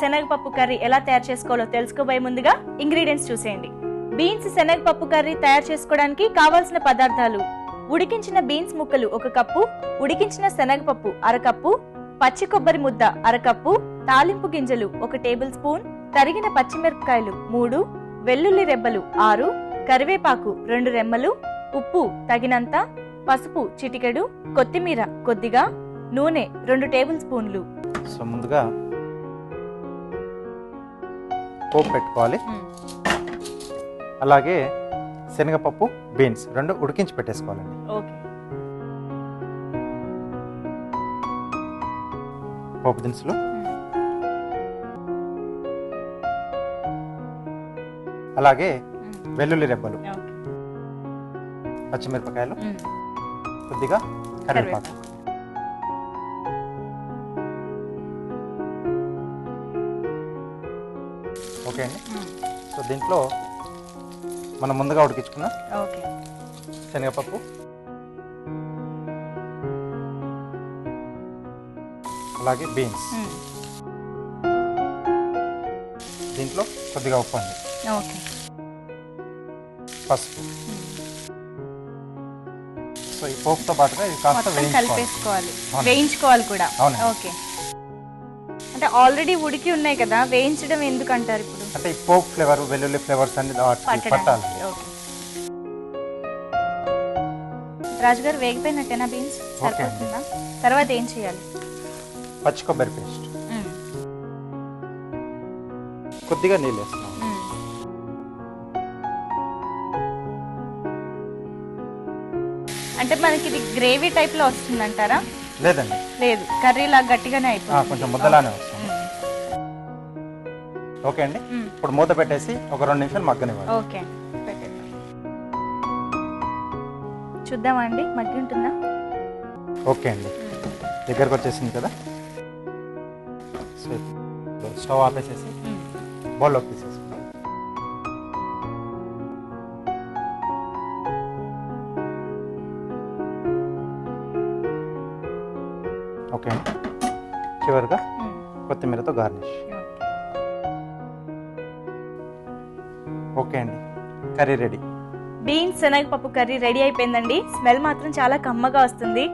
శనగపప్పు కర్రీ ఎలా తయారు చేసుకోవాలో తెలుసుకోబోయే ముందుగా ఇంగ్రీడియంట్స్ చూసేయండి. బీన్స్ శనగపప్పు కర్రీ తయారు చేసుకోవడానికి కావాల్సిన పదార్థాలు. ఉడికించిన బీన్స్ ముక్కలు ఒక కప్పు ఉడికించిన శనగపప్పు అరకప్పు పచ్చి కొబ్బరి ముద్ద అరకప్పు తాలింపు గింజలు ఒక టేబుల్ స్పూన్ తరిగిన పచ్చిమిరపకాయలు మూడు వెల్లుల్లి రెబ్బలు ఆరు కరివేపాకు రెండు రెమ్మలు ఉప్పు తగినంత పసుపు చిటికెడు కొత్తిమీర కొద్దిగా నూనె రెండు టేబుల్ స్పూన్లు. సో ముందుగా పోపు పెట్టుకోవాలి. అలాగే శనగపప్పు బీన్స్ రెండు ఉడికించి పెట్టేసుకోవాలండి. పోపు దినుసులు. అలాగే వెల్లుల్లి రెబ్బలు. పచ్చిమిరపకాయలు. కొద్దిగా కరివేపాకు. ఓకే అండి. సో దీంట్లో మనం ముందుగా ఉడికించుకున్న ఓకే. శనగపప్పు. అలాగే బీన్స్. దీంట్లో కొద్దిగా ఉప్పు అండి. ఓకే. పసుపు. సో ఈ పోపుతో పాటుగా ఇది కాస్త వేయించుకోవాలి. వేయించుకోవాలి కూడా. ఓకే. అంటే ఆల్రెడీ ఉడికి ఉన్నాయి కదా వేయించడం ఎందుకు అంటారు ఇప్పుడు? అంటే ఈ పోప్ ఫ్లేవర్ వెల్లుల్లి ఫ్లేవర్స్ అన్ని పట్టాలి. ఓకే. రాజుగారు వేగిపోయినట్టేనా బీన్స్. సరిపోతుందా? తర్వాత ఏం చేయాలి? పచ్చి కొబ్బరి పేస్ట్. కొద్దిగా నీళ్ళు వేస్తున్నాం మ్మ్. అంటే మనకి ఇది గ్రేవీ టైప్లో వస్తుంది అంటారా లేదండి. లేదు కర్రీ లాగా గట్టిగానే ఆ, అయిపోతుంది కొంచెం ముద్దలానే వస్తుంది. ఓకే అండి. ఇప్పుడు మూత పెట్టేసి ఒక రెండు నిమిషాలు మగ్గనివ్వాలి ఓకే పెట్టేద్దాం. చూద్దామా అండి మగ్గి ఉంటుందా ఓకే అండి. దగ్గరకు వచ్చేసింది కదా. సో ఇప్పుడు స్టవ్ ఆపేసేసి. బౌల్లోకి తీసేసుకుందాం ఓకే. అండి చివరిగా. కొత్తిమీరతో గార్నిష్. ఓకే. అండి. Curry ready. బీన్స్ శనగపప్పు కర్రీ రెడీ అయిపోయిందండి. స్మెల్ మాత్రం చాలా కమ్మగా వస్తుంది.